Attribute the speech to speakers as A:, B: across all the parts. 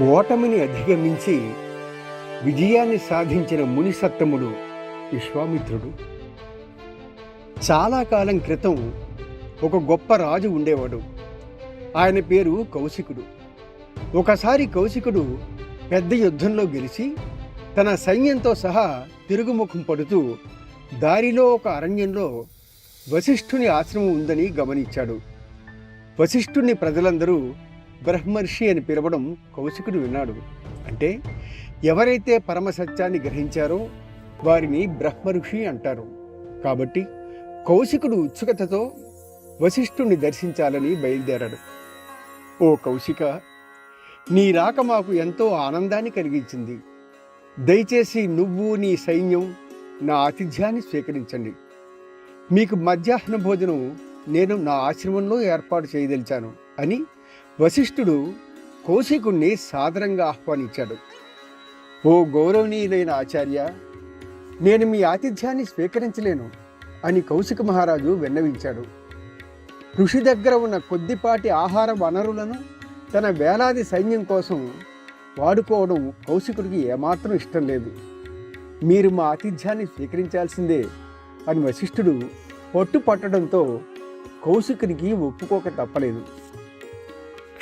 A: ఓటమిని అధిగమించి విజయాన్ని సాధించిన మునిసత్తముడు విశ్వామిత్రుడు చాలా కాలం క్రితం ఒక గొప్ప రాజు ఉండేవాడు. ఆయన పేరు కౌశికుడు. ఒకసారి కౌశికుడు పెద్ద యుద్ధంలో గెలిచి తన సైన్యంతో సహా తిరుగుముఖం పడుతూ దారిలో ఒక అరణ్యంలో వశిష్ఠుని ఆశ్రమం ఉందని గమనించాడు. వశిష్ఠుని ప్రజలందరూ బ్రహ్మర్షి అని పిలవడం కౌశికుడు విన్నాడు. అంటే ఎవరైతే పరమ సత్యాన్ని గ్రహించారో వారిని బ్రహ్మర్షి అంటారు. కాబట్టి కౌశికుడు ఉత్సుకతతో వశిష్ఠుణ్ణి దర్శించాలని బయలుదేరాడు. ఓ కౌశిక నీ రాక మాకు ఎంతో ఆనందాన్ని కలిగించింది. దయచేసి నువ్వు నీ సైన్యం నా ఆతిథ్యాన్ని స్వీకరించండి. మీకు మధ్యాహ్న భోజనం నేను నా ఆశ్రమంలో ఏర్పాటు చేయదలిచాను అని వశిష్ఠుడు కౌశికుణ్ణి సాదరంగా ఆహ్వానించాడు. ఓ గౌరవనీయులైన ఆచార్య నేను మీ ఆతిథ్యాన్ని స్వీకరించలేను అని కౌశిక మహారాజు విన్నవించాడు. ఋషి దగ్గర ఉన్న కొద్దిపాటి ఆహార వనరులను తన వేలాది సైన్యం కోసం వాడుకోవడం కౌశికుడికి ఏమాత్రం ఇష్టం లేదు. మీరు మా ఆతిథ్యాన్ని స్వీకరించాల్సిందే అని వశిష్ఠుడు పట్టు పట్టడంతో కౌశికునికి ఒప్పుకోక తప్పలేదు.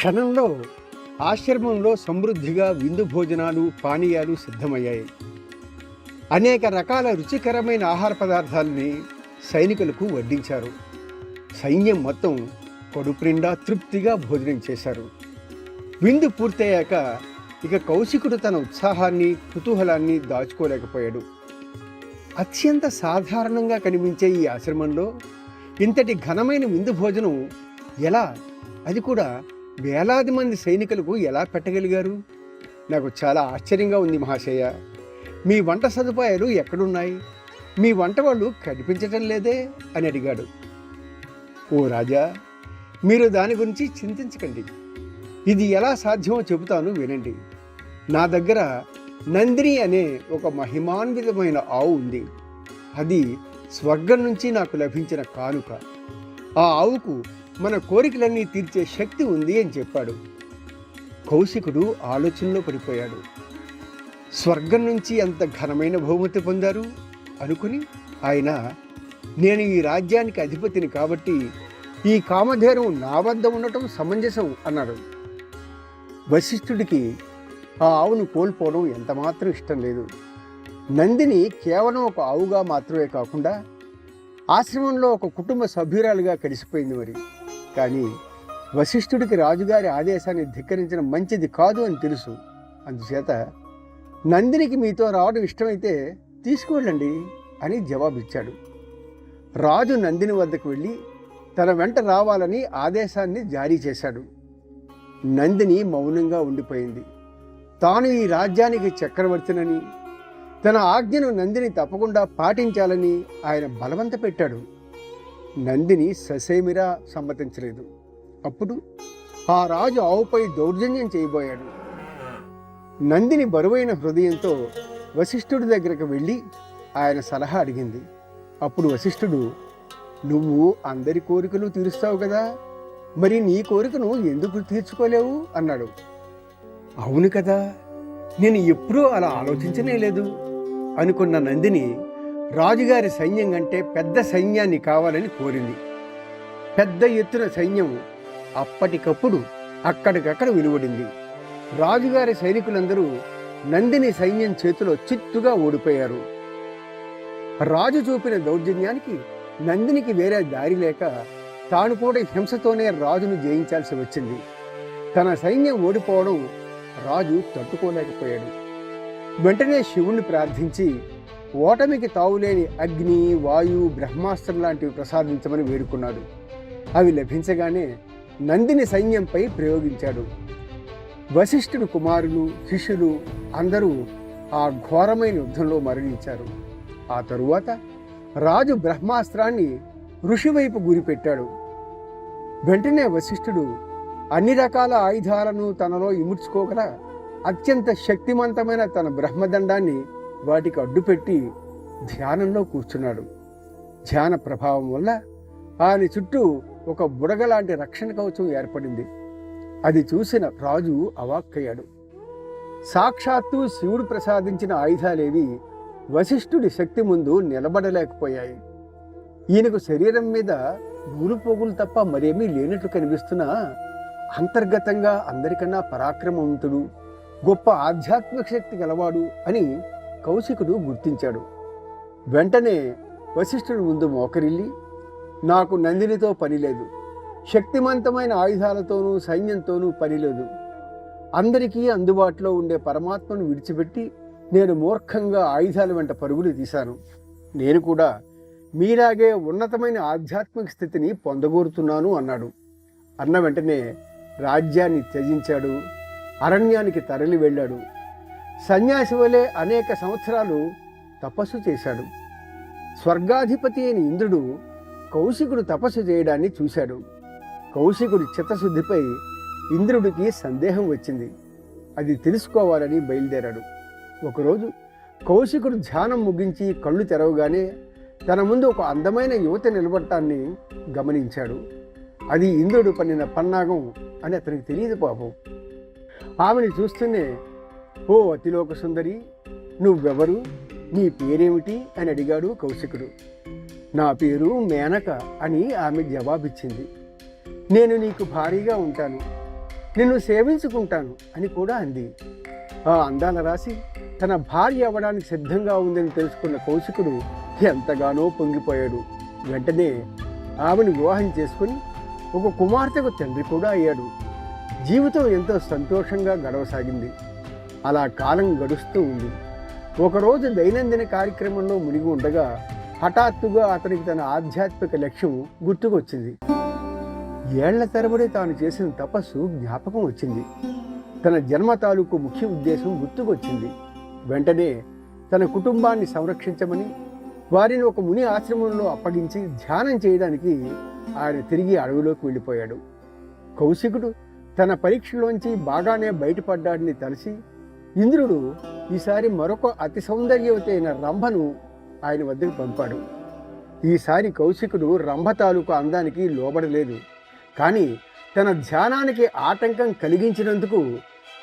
A: క్షణంలో ఆశ్రమంలో సమృద్ధిగా విందు భోజనాలు పానీయాలు సిద్ధమయ్యాయి. అనేక రకాల రుచికరమైన ఆహార పదార్థాలని సైనికులకు వడ్డించారు. సైన్యం మొత్తం కడుపునిండా తృప్తిగా భోజనం చేశారు. విందు పూర్తయ్యాక ఇక కౌశికుడు తన ఉత్సాహాన్ని కుతూహలాన్ని దాచుకోలేకపోయాడు. అత్యంత సాధారణంగా కనిపించే ఈ ఆశ్రమంలో ఇంతటి ఘనమైన విందు భోజనం ఎలా? అది కూడా వేలాది మంది సైనికులకు ఎలా పెట్టగలిగారు? నాకు చాలా ఆశ్చర్యంగా ఉంది మహాశయ. మీ వంట సదుపాయాలు ఎక్కడున్నాయి? మీ వంట వాళ్ళు కనిపించటం లేదే? అని అడిగాడు. ఓ రాజా మీరు దాని గురించి చింతించకండి. ఇది ఎలా సాధ్యమో చెబుతాను వినండి. నా దగ్గర నందిని అనే ఒక మహిమాన్వితమైన ఆవు ఉంది. అది స్వర్గం నుంచి నాకు లభించిన కానుక. ఆ ఆవుకు మన కోరికలన్నీ తీర్చే శక్తి ఉంది అని చెప్పాడు. కౌశికుడు ఆలోచనలో పడిపోయాడు. స్వర్గం నుంచి అంత ఘనమైన బహుమతి పొందారు? అనుకుని ఆయన నేను ఈ రాజ్యానికి అధిపతిని కాబట్టి ఈ కామధేరం నా వద్ద ఉండటం సమంజసం అన్నాడు. వశిష్ఠుడికి ఆ ఆవును కోల్పోవడం ఎంతమాత్రం ఇష్టం లేదు. నందిని కేవలం ఒక ఆవుగా మాత్రమే కాకుండా ఆశ్రమంలో ఒక కుటుంబ సభ్యురాలుగా కలిసిపోయింది మరి. కానీ వశిష్ఠుడికి రాజుగారి ఆదేశాన్ని ధిక్కరించడం మంచిది కాదు అని తెలుసు. అందుచేత నందినికి మీతో రావడం ఇష్టమైతే తీసుకువెళ్ళండి అని జవాబిచ్చాడు. రాజు నందిని వద్దకు వెళ్ళి తన వెంట రావాలని ఆదేశాన్ని జారీ చేశాడు. నందిని మౌనంగా ఉండిపోయింది. తాను ఈ రాజ్యానికి చక్రవర్తినని తన ఆజ్ఞను నందిని తప్పకుండా పాటించాలని ఆయన బలవంత పెట్టాడు. నందిని ససేమిరా సమ్మతించలేదు. అప్పుడు ఆ రాజు ఆవుపై దౌర్జన్యం చేయబోయాడు. నందిని బరువైన హృదయంతో వశిష్ఠుడి దగ్గరకు వెళ్ళి ఆయన సలహా అడిగింది. అప్పుడు వశిష్ఠుడు నువ్వు అందరి కోరికలు తీరుస్తావు కదా మరి నీ కోరికను ఎందుకు తీర్చుకోలేవు? అన్నాడు. అవును కదా నేను ఎప్పుడూ అలా ఆలోచించనే లేదు అనుకున్న నందిని రాజుగారి సైన్యం కంటే పెద్ద సైన్యాన్ని కావాలని కోరింది. పెద్ద ఎత్తున సైన్యం అప్పటికప్పుడు అక్కడికక్కడ విలువడింది. రాజుగారి సైనికులందరూ నందిని సైన్యం చేతిలో చిత్తుగా ఓడిపోయారు. రాజు చూపిన దౌర్జన్యానికి నందినికి వేరే దారి లేక తాను కూడా హింసతోనే రాజును జయించాల్సి వచ్చింది. తన సైన్యం ఓడిపోవడం రాజు తట్టుకోలేకపోయాడు. వెంటనే శివుణ్ణి ప్రార్థించి ఓటమికి తావులేని అగ్ని వాయు బ్రహ్మాస్త్రం లాంటివి ప్రసాదించమని వేడుకున్నాడు. అవి లభించగానే నందిని సైన్యంపై ప్రయోగించాడు. వశిష్ఠుడు కుమారులు శిష్యులు అందరూ ఆ ఘోరమైన యుద్ధంలో మరణించారు. ఆ తరువాత రాజు బ్రహ్మాస్త్రాన్ని ఋషివైపు గురిపెట్టాడు. వెంటనే వశిష్ఠుడు అన్ని రకాల ఆయుధాలను తనలో ఇముడ్చుకోగల అత్యంత శక్తివంతమైన తన బ్రహ్మదండాన్ని వాటికి అడ్డుపెట్టి ధ్యానంలో కూర్చున్నాడు. ధ్యాన ప్రభావం వల్ల ఆయన చుట్టూ ఒక బుడగలాంటి రక్షణ కవచం ఏర్పడింది. అది చూసిన రాజు అవాక్కయ్యాడు. సాక్షాత్తు శివుడు ప్రసాదించిన ఆయుధాలేవి వశిష్ఠుడి శక్తి ముందు నిలబడలేకపోయాయి. ఈయనకు శరీరం మీద నూలు పోగులు తప్ప మరేమీ లేనట్లు కనిపిస్తున్నా అంతర్గతంగా అందరికన్నా పరాక్రమవంతుడు గొప్ప ఆధ్యాత్మిక శక్తి గలవాడు అని కౌశికుడు గుర్తించాడు. వెంటనే వశిష్ఠుడు ముందు మోకరిల్లి నాకు నందినితో పని లేదు. శక్తివంతమైన ఆయుధాలతోనూ సైన్యంతోనూ పని లేదు. అందరికీ అందుబాటులో ఉండే పరమాత్మను విడిచిపెట్టి నేను మూర్ఖంగా ఆయుధాల వెంట పరుగులు తీశాను. నేను కూడా మీలాగే ఉన్నతమైన ఆధ్యాత్మిక స్థితిని పొందగోరుతున్నాను అన్నాడు. అన్న వెంటనే రాజ్యాన్ని త్యజించాడు. అరణ్యానికి తరలి వెళ్ళాడు. సన్యాసి వలె అనేక సంవత్సరాలు తపస్సు చేశాడు. స్వర్గాధిపతి అయిన ఇంద్రుడు కౌశికుడు తపస్సు చేయడాన్ని చూశాడు. కౌశికుడి చిత్తశుద్ధిపై ఇంద్రుడికి సందేహం వచ్చింది. అది తెలుసుకోవాలని బయలుదేరాడు. ఒకరోజు కౌశికుడు ధ్యానం ముగించి కళ్ళు తెరవగానే తన ముందు ఒక అందమైన యువత నిలబడటాన్ని గమనించాడు. అది ఇంద్రుడు పన్నిన పన్నాగం అని అతనికి తెలియదు పాపం. ఆమెను చూస్తూనే ఓ అతిలోక సుందరి నువ్వెవరు? నీ పేరేమిటి? అని అడిగాడు కౌశికుడు. నా పేరు మేనక అని ఆమె జవాబిచ్చింది. నేను నీకు భారీగా ఉంటాను. నిన్ను సేవించుకుంటాను అని కూడా అంది. ఆ అందాల రాసి తన భార్య అవ్వడానికి సిద్ధంగా ఉందని తెలుసుకున్న కౌశికుడు ఎంతగానో పొంగిపోయాడు. వెంటనే ఆమెను వివాహం చేసుకుని ఒక కుమార్తెకు తండ్రి కూడా అయ్యాడు. జీవితం ఎంతో సంతోషంగా గడవసాగింది. అలా కాలం గడుస్తూ ఉంది. ఒకరోజు దైనందిన కార్యక్రమంలో మునిగి ఉండగా హఠాత్తుగా అతనికి తన ఆధ్యాత్మిక లక్ష్యం గుర్తుకొచ్చింది. ఏళ్ళ తరబడి తాను చేసిన తపస్సు జ్ఞాపకం వచ్చింది. తన జన్మ తాలూకు ముఖ్య ఉద్దేశం గుర్తుకొచ్చింది. వెంటనే తన కుటుంబాన్ని సంరక్షించమని వారిని ఒక ముని ఆశ్రమంలో అప్పగించి ధ్యానం చేయడానికి ఆయన తిరిగి అడవిలోకి వెళ్ళిపోయాడు. కౌశికుడు తన పరీక్షలోంచి బాగానే బయటపడ్డాడని తలసి ఇంద్రుడు ఈసారి మరొక అతి సౌందర్యవతి అయిన రంభను ఆయన వద్దకు పంపాడు. ఈసారి కౌశికుడు రంభ తాలూకు అందానికి లోబడలేదు. కానీ తన ధ్యానానికి ఆటంకం కలిగించినందుకు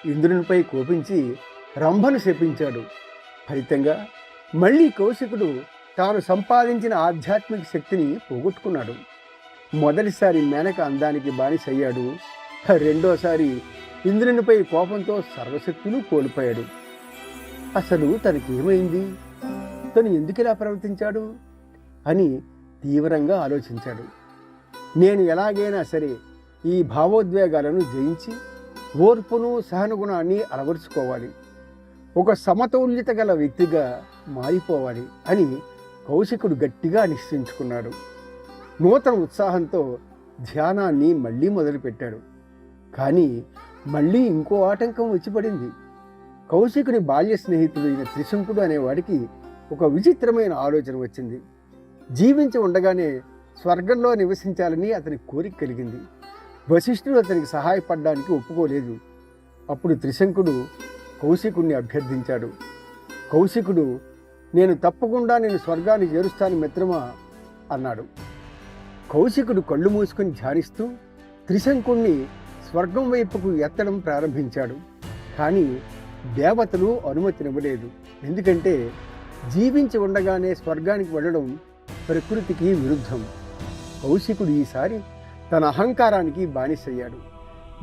A: ఇంద్రునిపై కోపించి రంభను శపించాడు. ఫలితంగా మళ్ళీ కౌశికుడు తాను సంపాదించిన ఆధ్యాత్మిక శక్తిని పోగొట్టుకున్నాడు. మొదటిసారి మేనక అందానికి బానిసయ్యాడు. రెండోసారి ఇంద్రునిపై కోపంతో సర్వశక్తులు కోల్పోయాడు. అసలు తనకి ఏమైంది తను ఎందుకు ఇలా ప్రవర్తించాడు? అని తీవ్రంగా ఆలోచించాడు. నేను ఎలాగైనా సరే ఈ భావోద్వేగాలను జయించి ఓర్పును సహనగుణాన్ని అలవరుచుకోవాలి. ఒక సమతౌల్యత గల వ్యక్తిగా మారిపోవాలి అని కౌశికుడు గట్టిగా నిశ్చయించుకున్నాడు. నూతన ఉత్సాహంతో ధ్యానాన్ని మళ్ళీ మొదలుపెట్టాడు. కానీ మళ్ళీ ఇంకో ఆటంకం వచ్చి పడింది. కౌశికుని బాల్య అయిన త్రిశంకుడు అనేవాడికి ఒక విచిత్రమైన ఆలోచన వచ్చింది. జీవించి ఉండగానే స్వర్గంలో నివసించాలని అతని కోరిక కలిగింది. వశిష్ఠుడు అతనికి సహాయపడడానికి ఒప్పుకోలేదు. అప్పుడు త్రిశంకుడు కౌశికుణ్ణి అభ్యర్థించాడు. కౌశికుడు నేను తప్పకుండా నేను స్వర్గాన్ని చేరుస్తాను మిత్రమా? అన్నాడు. కౌశికుడు కళ్ళు మూసుకుని ధ్యానిస్తూ త్రిశంకుణ్ణి స్వర్గం వైపుకు ఎత్తడం ప్రారంభించాడు. కానీ దేవతలు అనుమతినివ్వలేదు. ఎందుకంటే జీవించి ఉండగానే స్వర్గానికి వెళ్ళడం ప్రకృతికి విరుద్ధం. కౌశికుడు ఈసారి తన అహంకారానికి బానిసయ్యాడు.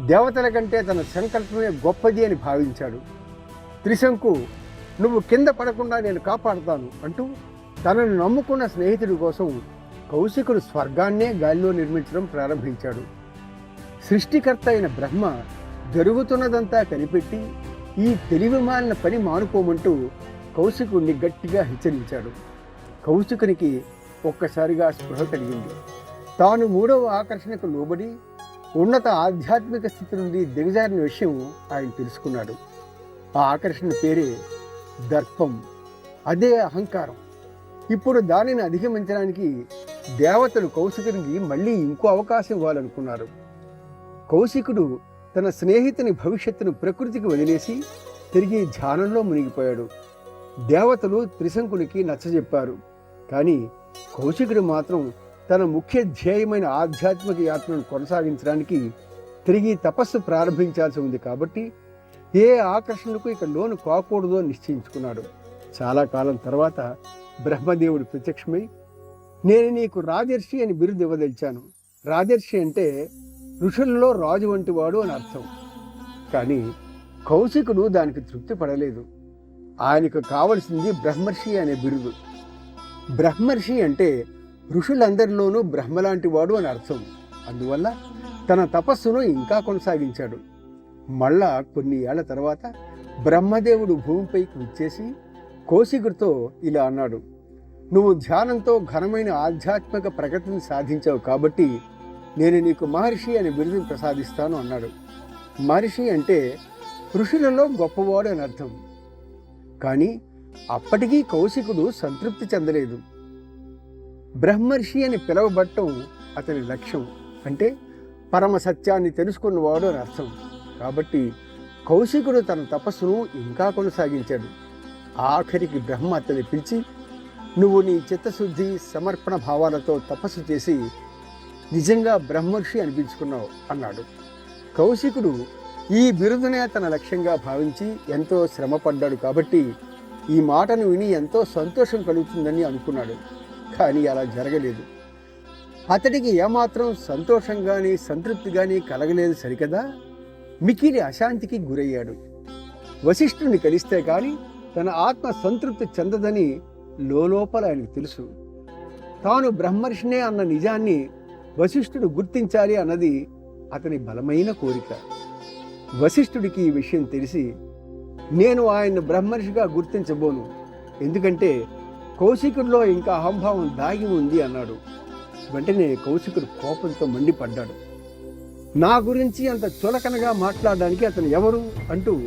A: దేవతల కంటే తన సంకల్పమే గొప్పది అని భావించాడు. త్రిశంకు నువ్వు కింద పడకుండా నేను కాపాడుతాను అంటూ తనను నమ్ముకున్న స్నేహితుడి కోసం కౌశికుడు స్వర్గాన్నే గాలిలో నిర్మించడం ప్రారంభించాడు. సృష్టికర్త అయిన బ్రహ్మ జరుగుతున్నదంతా కనిపెట్టి ఈ తెలివి మాలిన పని మానుకోమంటూ కౌశికుణ్ణి గట్టిగా హెచ్చరించాడు. కౌశికునికి ఒక్కసారిగా స్పృహ కలిగింది. తాను మూడవ ఆకర్షణకు లోబడి ఉన్నత ఆధ్యాత్మిక స్థితి నుండి దిగజారిన విషయం ఆయన తెలుసుకున్నాడు. ఆ ఆకర్షణ పేరే దర్పం అదే అహంకారం. ఇప్పుడు దానిని అధిగమించడానికి దేవతలు కౌశికునికి మళ్ళీ ఇంకో అవకాశం ఇవ్వాలనుకున్నారు. కౌశికుడు తన స్నేహితుని భవిష్యత్తును ప్రకృతికి వదిలేసి తిరిగి ధ్యానంలో మునిగిపోయాడు. దేవతలు త్రిశంకునికి నచ్చజెప్పారు. కానీ కౌశికుడు మాత్రం తన ముఖ్య ధ్యేయమైన ఆధ్యాత్మిక యాత్రను కొనసాగించడానికి తిరిగి తపస్సు ప్రారంభించాల్సి ఉంది కాబట్టి ఏ ఆకర్షణకు ఇక లోను కాకూడదు అని నిశ్చయించుకున్నాడు. చాలా కాలం తర్వాత బ్రహ్మదేవుడు ప్రత్యక్షమై నేను నీకు రాజర్షి అని బిరుదు ఇవ్వదలిచాను. రాజర్షి అంటే ఋషుల్లో రాజు వంటి వాడు అని అర్థం. కానీ కౌశికుడు దానికి తృప్తి పడలేదు. ఆయనకు కావలసింది బ్రహ్మర్షి అనే బిరుదు. బ్రహ్మర్షి అంటే ఋషులందరిలోనూ బ్రహ్మలాంటి వాడు అని అర్థం. అందువల్ల తన తపస్సును ఇంకా కొనసాగించాడు. మళ్ళా కొన్ని ఏళ్ళ తర్వాత బ్రహ్మదేవుడు భూమిపైకి విచ్చేసి కౌశికుడితో ఇలా అన్నాడు. నువ్వు ధ్యానంతో ఘనమైన ఆధ్యాత్మిక ప్రగతిని సాధించావు కాబట్టి నేను నీకు మహర్షి అని బిరుదును ప్రసాదిస్తాను అన్నాడు. మహర్షి అంటే ఋషులలో గొప్పవాడు అని అర్థం. కానీ అప్పటికీ కౌశికుడు సంతృప్తి చెందలేదు. బ్రహ్మర్షి అని పిలవబట్టం అతని లక్ష్యం అంటే పరమ సత్యాన్ని తెలుసుకున్నవాడు అని అర్థం. కాబట్టి కౌశికుడు తన తపస్సును ఇంకా కొనసాగించాడు. ఆఖరికి బ్రహ్మ అతని పిలిచి నువ్వు నీ చిత్తశుద్ధి సమర్పణ భావాలతో తపస్సు చేసి నిజంగా బ్రహ్మర్షి అనిపించుకున్నావు అన్నాడు. కౌశికుడు ఈ బిరుదునే తన లక్ష్యంగా భావించి ఎంతో శ్రమపడ్డాడు కాబట్టి ఈ మాటను విని ఎంతో సంతోషం కలుగుతుందని అనుకున్నాడు. కానీ అలా జరగలేదు. అతడికి ఏమాత్రం సంతోషం కానీ సంతృప్తి కానీ కలగలేదు సరికదా? మికిలి అశాంతికి గురయ్యాడు. వశిష్ఠుని కలిస్తే కానీ తన ఆత్మ సంతృప్తి చెందదని లోపల ఆయనకు తెలుసు. తాను బ్రహ్మర్షినే అన్న నిజాన్ని వశిష్ఠుడు గుర్తించాలి అన్నది అతని బలమైన కోరిక. వశిష్ఠుడికి ఈ విషయం తెలిసి నేను ఆయన్ను బ్రహ్మర్షిగా గుర్తించబోను. ఎందుకంటే కౌశికుడిలో ఇంకా అహంభావం దాగి ఉంది అన్నాడు. వెంటనే కౌశికుడు కోపంతో మండిపడ్డాడు. నా గురించి అంత చులకనగా మాట్లాడడానికి అతను ఎవరు అంటూ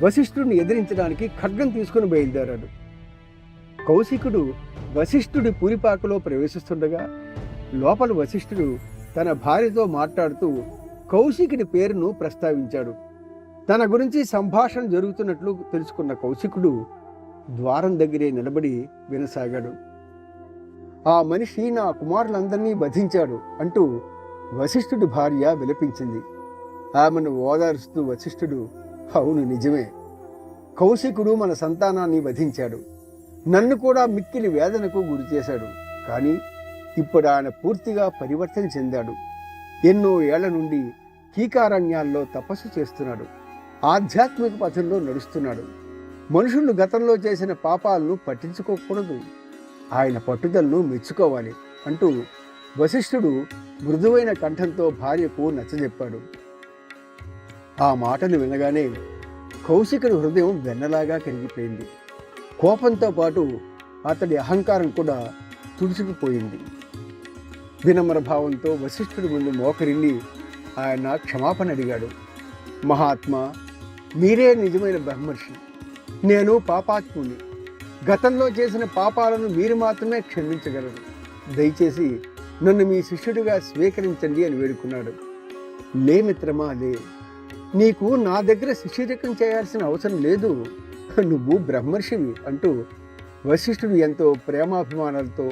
A: వశిష్ఠుడిని ఎదిరించడానికి ఖడ్గం తీసుకుని బయలుదేరాడు. కౌశికుడు వశిష్ఠుడి పూరిపాకలో ప్రవేశిస్తుండగా లోపల వశిష్ఠుడు తన భార్యతో మాట్లాడుతూ కౌశికుడి పేరును ప్రస్తావించాడు. తన గురించి సంభాషణ జరుగుతున్నట్లు తెలుసుకున్న కౌశికుడు ద్వారం దగ్గరే నిలబడి వినసాగాడు. ఆ మనిషి నా కుమారులందరినీ వధించాడు అంటూ వశిష్ఠుడి భార్య విలపించింది. ఆమెను ఓదారుస్తూ వశిష్ఠుడు అవును నిజమే. కౌశికుడు మన సంతానాన్ని వధించాడు. నన్ను కూడా మిక్కిలి వేదనకు గురి చేశాడు కానీ ఇప్పుడు ఆయన పూర్తిగా పరివర్తన చెందాడు. ఎన్నో ఏళ్ళ నుండి కీకారణ్యాల్లో తపస్సు చేస్తున్నాడు. ఆధ్యాత్మిక పథంలో నడుస్తున్నాడు. మనుషులు గతంలో చేసిన పాపాలను పట్టించుకోకూడదు. ఆయన పట్టుదలను మెచ్చుకోవాలి అంటూ వశిష్ఠుడు మృదువైన కంఠంతో భార్యకు నచ్చజెప్పాడు. ఆ మాటలు వినగానే కౌశికుని హృదయం వెన్నలాగా కరిగిపోయింది. కోపంతో పాటు అతడి అహంకారం కూడా తుడుచుకుపోయింది. వినమ్ర భావంతో వశిష్ఠుడి ముందు మోకరిల్లి ఆయన క్షమాపణ అడిగాడు. మహాత్మా మీరే నిజమైన బ్రహ్మర్షి. నేను పాపాత్ముని. గతంలో చేసిన పాపాలను మీరు మాత్రమే క్షమించగలరు. దయచేసి నన్ను మీ శిష్యుడిగా స్వీకరించండి అని వేడుకున్నాడు. లే మిత్రమా లే. నీకు నా దగ్గర శిష్యరికం చేయాల్సిన అవసరం లేదు. నువ్వు బ్రహ్మర్షివి అంటూ వశిష్ఠుడు ఎంతో ప్రేమాభిమానాలతో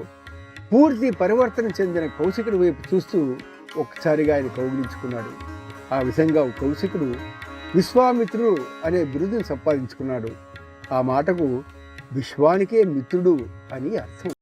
A: పూర్తి పరివర్తన చెందిన కౌశికుడి వైపు చూస్తూ ఒక్కసారిగా ఆయన కౌగిలించుకున్నాడు. ఆ విధంగా కౌశికుడు విశ్వామిత్రుడు అనే బిరుదును సంపాదించుకున్నాడు. ఆ మాటకు విశ్వానికే మిత్రుడు అని అర్థం.